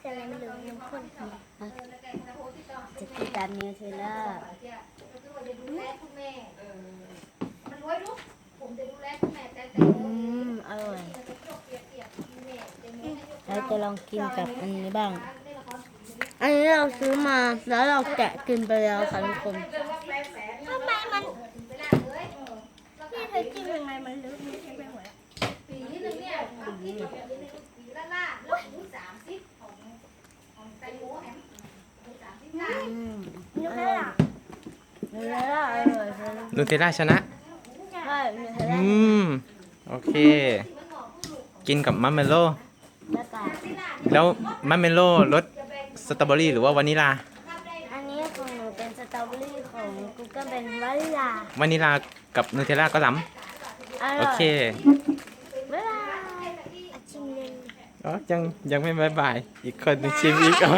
แต่อะไรไม่รู้น้ำข้นจะกินตามนิวเทลล่าอืมอร่อยเราจะลองกินกับอันนี้บ้าง อันนี้เราซื้อมาแล้วเราแกะกินไปแล้วค่ะทุกคนทำไมมันพี่เธอจิ้มยังไงมันลึกมันเช็คไปหมดแล้ว ปีนึงเนี่ยปีปีละล่าแล้วหมูสามสิบของของไตโมแฮมหมูสามสิบล้านอืมนึกได้ละนิวเทลล่าอร่อยค่ะนูเทลล่าชนะ ใช่นิวเทลล่าอืม โอเค กินกับมัมเมโล แล้วก็แล้วมัมเมโลรสสตรอเบอรี่หรือว่าวานิลา อันนี้ของหนูเป็นสตรอเบอรี่ของกูก็เป็นวานิลาวานิลากับนูเทลล่าก็ล้อำโอร่อยเคบ๊ายบายอะชิมเลย อ๋อยังยังไม่บายบาย อีกคนหนึงชิมอีกอ๋อ